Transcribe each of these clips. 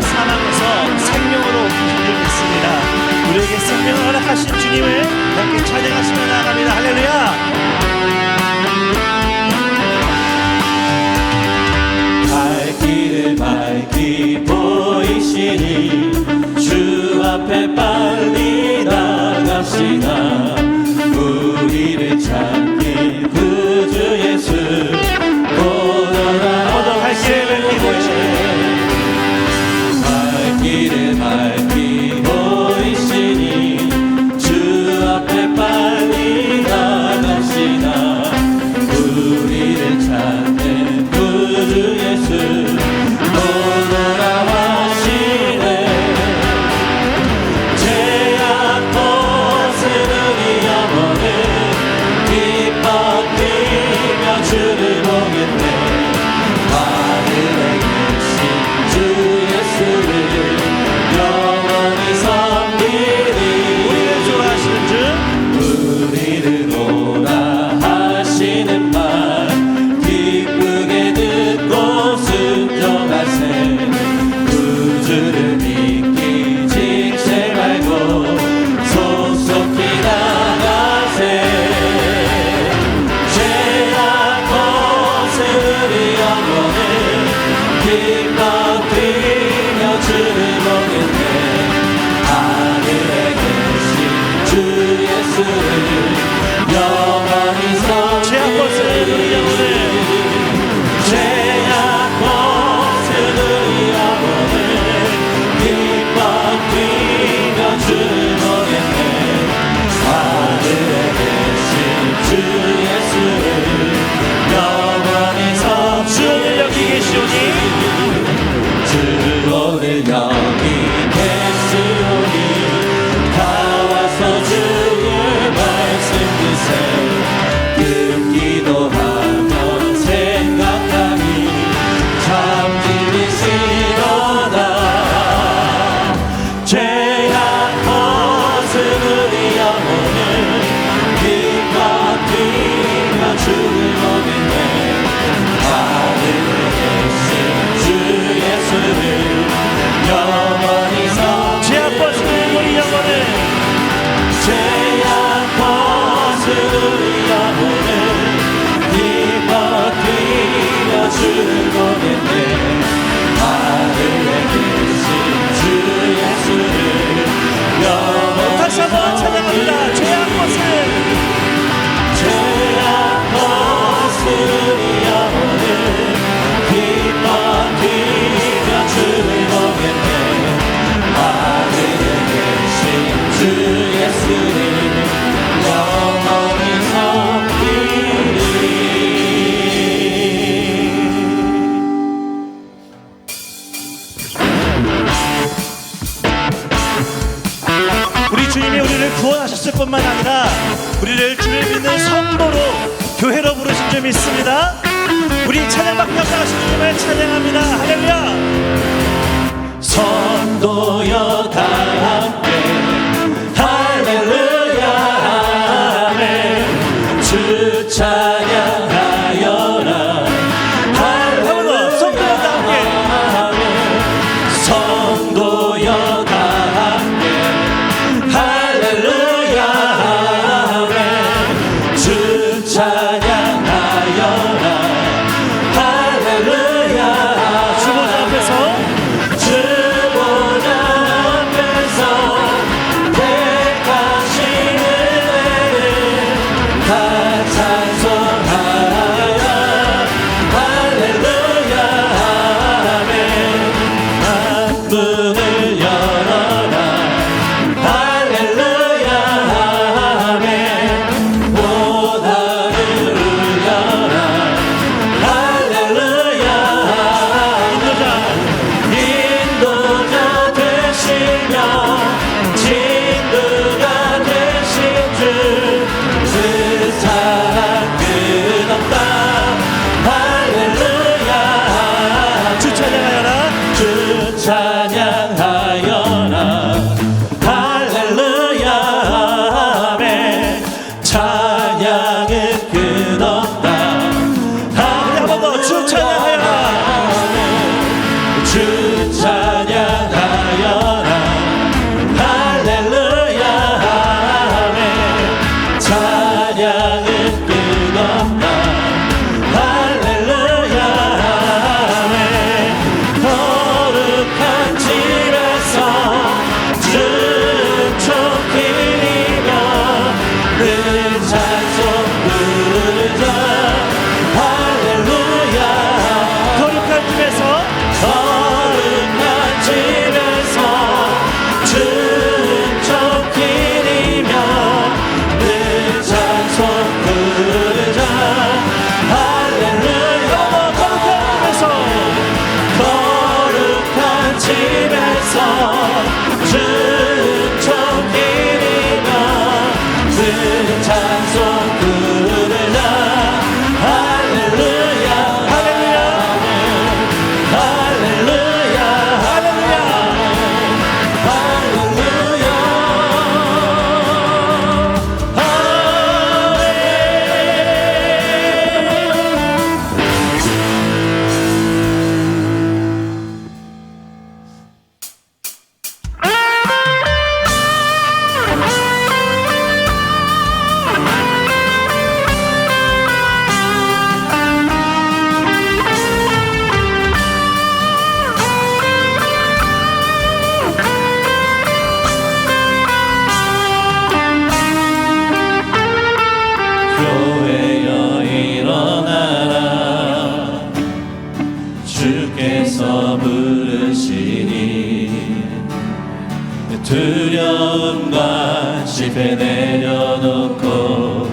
사랑해서 생명으로 기준을 믿습니다. 우리에게 생명을 허락하신 주님을 함께 찬양하시며 나아갑니다. 할렐루야! 밑에 내려놓고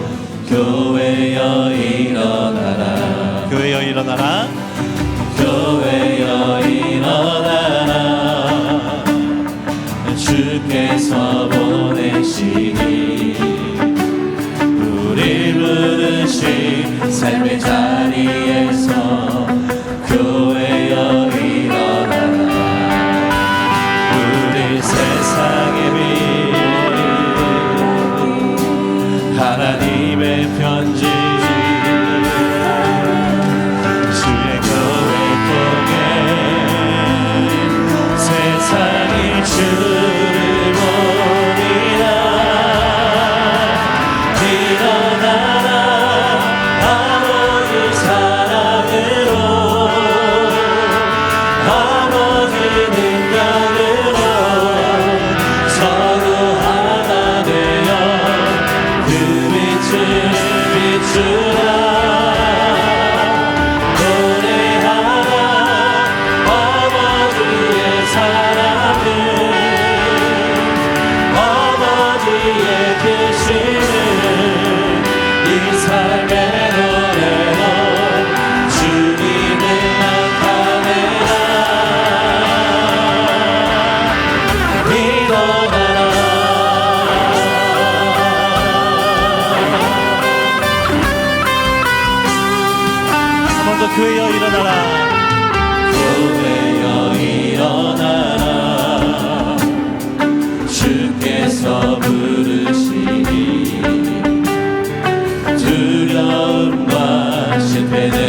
교회여 일어나라. 교회여 일어나라. 교회여 일어나라. 주께서 보내시니 우리 부르신 삶의 자리에서 in it.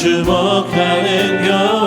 주목하는 것.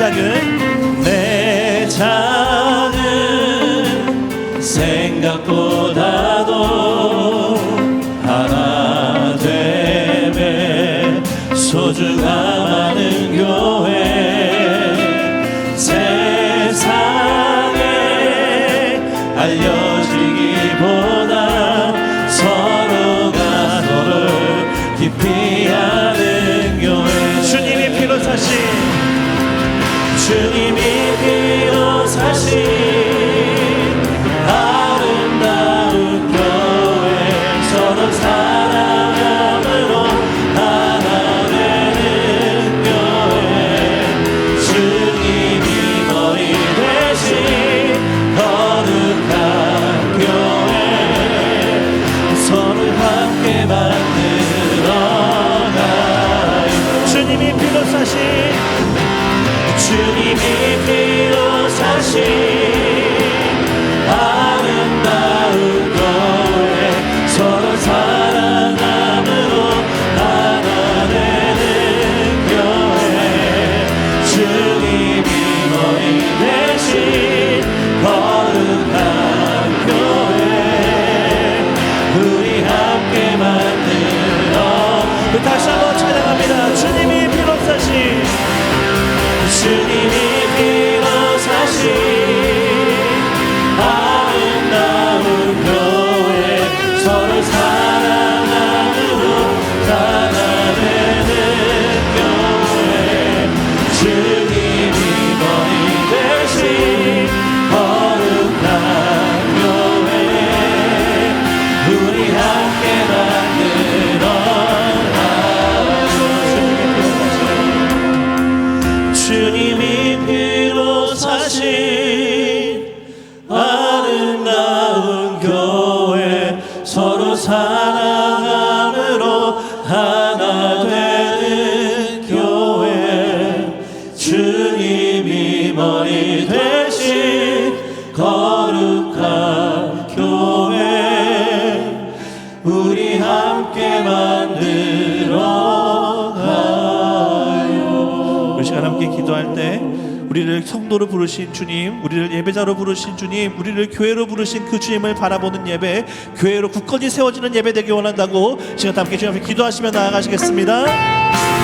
작은 내 자는 생각보다도 하나 되매 소중함하는 이 되신 거룩한 교회 우리 함께 만들어 그 성도로 부르신 주님, 우리를 예배자로 부르신 주님, 우리를 교회로 부르신 그 주님을 바라보는 예배, 교회로 굳건히 세워지는 예배 되기 원한다고 지금 함께 주님 앞에 기도하시며 나아가시겠습니다.